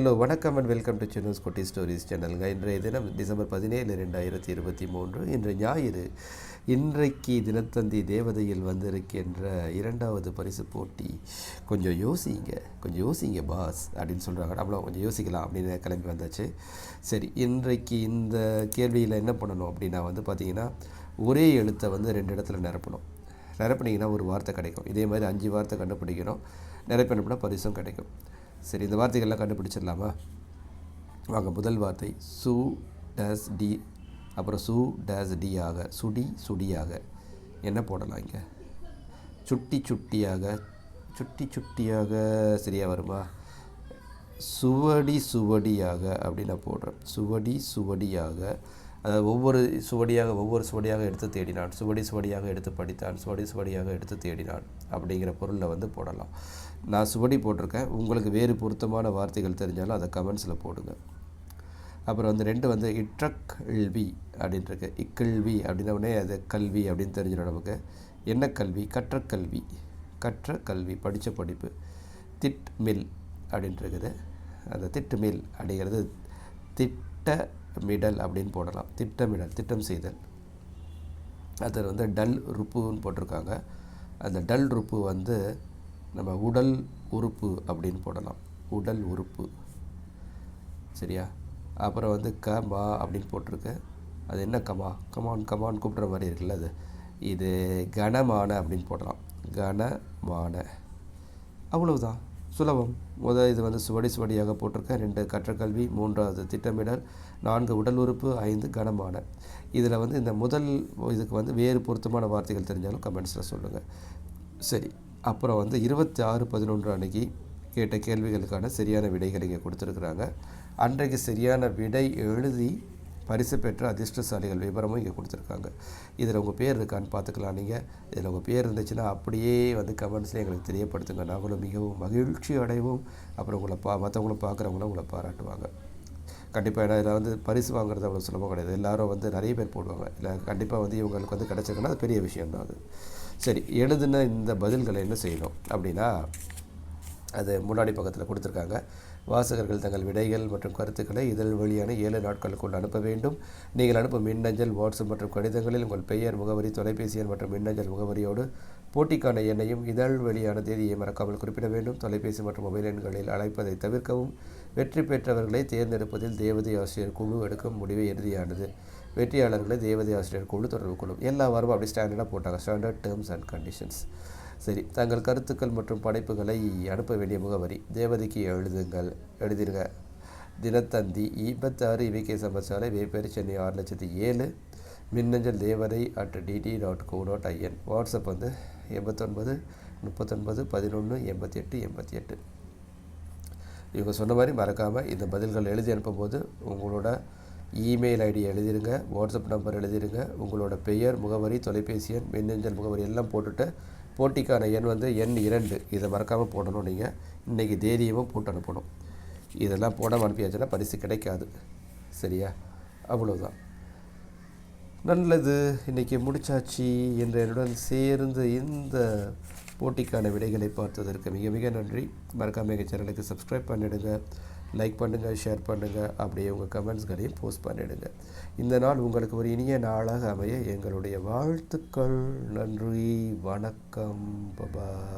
Hello வணக்கம் and welcome to சின்னஸ் குட்டி stories சேனலுங்க இன்றைய தினம் டிசம்பர் பதினேழு ரெண்டாயிரத்தி இருபத்தி மூன்று இன்று ஞாயிறு. இன்றைக்கு தினத்தந்தி தேவதையில் வந்திருக்கின்ற இரண்டாவது பரிசு போட்டி. கொஞ்சம் யோசிங்க கொஞ்சம் யோசிங்க பாஸ் அப்படின்னு சொல்கிறாங்க நம்மளும் கொஞ்சம் யோசிக்கலாம் அப்படின்னு கிளம்பி வந்தாச்சு. சரி இன்றைக்கு இந்த கேள்வியில் என்ன பண்ணணும் அப்படின்னா வந்து பார்த்திங்கன்னா ஒரே எழுத்தை வந்து ரெண்டு இடத்துல நிரப்பணும். நிரப்புனீங்கன்னா ஒரு வார்த்தை கிடைக்கும். இதே மாதிரி அஞ்சு வார்த்தை கண்டுபிடிக்கணும். நிரப்பினப்பட பரிசும் கிடைக்கும். சரி இந்த வார்த்தைகள்லாம் கண்டுபிடிச்சிடலாமா? வாங்க முதல் வார்த்தை. சு டஸ் டி. அப்புறம் சு டேஸ் டி ஆக சுடி சுடியாக. என்ன போடலாம் இங்கே? சுட்டி சுட்டியாக சுட்டி சுட்டியாக சரியாக வருமா? சுவடி சுவடியாக அப்படின்னு நான் போடுறேன். சுவடி சுவடியாக அதாவது ஒவ்வொரு சுவடியாக ஒவ்வொரு சுவடியாக எடுத்து தேடினான். சுவடி சுவடியாக எடுத்து படித்தான். சுவடி சுவடியாக எடுத்து தேடினான் அப்படிங்கிற பொருளில் வந்து போடலாம். நான் சுவடி போட்டிருக்கேன். உங்களுக்கு வேறு பொருத்தமான வார்த்தைகள் தெரிஞ்சாலும் அதை கமெண்ட்ஸில் போடுங்க. அப்புறம் வந்து ரெண்டு வந்து இற்றக்கல்வி அப்படின்ட்டுருக்கு. இக்கல்வி அப்படின்னவுடனே அது கல்வி அப்படின்னு தெரிஞ்சிடும் நமக்கு. என்ன கல்வி? கற்றக்கல்வி. கற்ற கல்வி படித்த படிப்பு. திட் மில் அப்படின்ட்டு இருக்குது அந்த திட்டு மில் அப்படிங்கிறது மிடல் அப்படின்னு போடலாம். திட்டமிடல் திட்டம் செய்தல். அது வந்து டல் ருப்புன்னு போட்டிருக்காங்க. அந்த டல் ருப்பு வந்து நம்ம உடல் உறுப்பு அப்படின்னு போடலாம். உடல் உறுப்பு. சரியா? அப்புறம் வந்து க மா அப்படின்னு போட்டிருக்கு. அது என்ன கமா? கமான் கமான் கூப்பிட்ற மாதிரி இருக்குல்ல அது. இது கனமான அப்படின்னு போடலாம். கனமான. அவ்வளவுதான். சுலபம். முதல் இது வந்து சுவடி சுவடியாக போட்டிருக்கேன் ரெண்டு கற்றக்கல்வி மூன்றாவது திட்டமிடல் நான்கு உடல் உறுப்பு ஐந்து கனமான. இதில் வந்து இந்த முதல் இதுக்கு வந்து வேறு பொருத்தமான வார்த்தைகள் தெரிஞ்சாலும் கமெண்ட்ஸில் சொல்லுங்கள் சரி அப்புறம் வந்து இருபத்தி ஆறு பதினொன்று அன்னைக்கு கேட்ட கேள்விகளுக்கான சரியான விடைகள் இங்கே கொடுத்துருக்குறாங்க. அன்றைக்கு சரியான விடை எழுதி பரிசு பெற்ற அதிர்ஷ்டசாலிகள் விவரமும் இங்கே கொடுத்துருக்காங்க. இதில் உங்கள் பேர் இருக்கான்னு பார்த்துக்கலாம் நீங்கள் இதில் உங்கள் பேர் இருந்துச்சுன்னா அப்படியே வந்து கமெண்ட்ஸில் எங்களுக்கு தெரியப்படுத்துங்க. நாங்களும் மிகவும் மகிழ்ச்சி அடைவோம். அப்புறம் உங்களை பா மற்றவங்களும் பார்க்குறவங்களும் உங்களை பாராட்டுவாங்க. கண்டிப்பாக ஏன்னா இதில் வந்து பரிசு வாங்குறது அவ்வளோ சுலபம் கிடையாது. எல்லாரும் வந்து நிறைய பேர் போடுவாங்க. இல்லை கண்டிப்பாக வந்து இவங்களுக்கு வந்து கிடச்சிருக்குன்னா அது பெரிய விஷயம்தான் அது. சரி எழுதின இந்த பதில்களை என்ன செய்யணும் அப்படின்னா அது முன்னாடி பக்கத்தில் கொடுத்துருக்காங்க. வாசகர்கள் தங்கள் விடைகள் மற்றும் கருத்துக்களை இதழ் வழியான ஏழு நாட்களுக்குள் அனுப்ப வேண்டும். நீங்கள் அனுப்பும் மின்னஞ்சல் வாட்ஸ்அப் மற்றும் கடிதங்களில் உங்கள் பெயர் முகவரி தொலைபேசி எண் மற்றும் மின்னஞ்சல் முகவரியோடு போட்டிக்கான எண்ணையும் இதழ் வழியான தேதியை மறக்காமல் குறிப்பிட வேண்டும். தொலைபேசி மற்றும் மொபைல் எண்களில் அழைப்பதை தவிர்க்கவும். வெற்றி பெற்றவர்களை தேர்ந்தெடுப்பதில் தேவதை ஆசிரியர் குழு எடுக்கும் முடிவு இறுதியானது. வெற்றியாளர்களை தேவதை ஆசிரியர் குழு தொடர்பு கொள்ளும். எல்லா வாரமும் அப்படி ஸ்டாண்டர்டாக போட்டாங்க. ஸ்டாண்டர்ட் டேர்ம்ஸ் அண்ட் கண்டிஷன்ஸ் சரி தங்கள் கருத்துக்கள் மற்றும் படைப்புகளை அனுப்ப வேண்டிய முகவரி. தேவதைக்கு எழுதுங்கள். எழுதிருங்க. தினத்தந்தி இருபத்தாறு இவிகே சம்பச்சாலை வேப்பேரி சென்னை ஆறு லட்சத்தி ஏழு. மின்னஞ்சல் தேவதை at DD dot co dot IN WhatsApp வந்து எண்பத்தொன்பது முப்பத்தொன்பது பதினொன்று எண்பத்தி எட்டு எண்பத்தி எட்டு இவங்க சொன்ன மாதிரி மறக்காமல் இந்த பதில்கள் எழுதி அனுப்பும்போது உங்களோட இமெயில் ஐடி எழுதிருங்க வாட்ஸ்அப் நம்பர் எழுதிருங்க உங்களோட பெயர் முகவரி தொலைபேசி எண் மின்னஞ்சல் முகவரி எல்லாம் போட்டுட்டு போட்டிக்கான எண் வந்து எண் இரண்டு. இதை மறக்காமல் போடணும் நீங்கள் இன்றைக்கி தேதியமும் போட்டு அனுப்பணும். இதெல்லாம் போடாமல் அனுப்பியாச்சுன்னா பரிசு கிடைக்காது. சரியா? அவ்வளோதான் நல்லது. இன்றைக்கி முடிச்சாச்சு. என்ற என்னுடன் சேர்ந்து இந்த போட்டிக்கான விடைகளை பார்த்ததற்கு மிக மிக நன்றி. மறக்காமல் எங்கள் சேனலுக்கு சப்ஸ்கிரைப் பண்ணிவிடுங்க லைக் பண்ணுங்கள் ஷேர் பண்ணுங்கள் அப்படியே உங்கள் கமெண்ட்ஸ்களையும் போஸ்ட் பண்ணிவிடுங்க இந்த நாள் உங்களுக்கு ஒரு இனிய நாளாக அமைய எங்களுடைய வாழ்த்துக்கள். நன்றி வணக்கம் பபா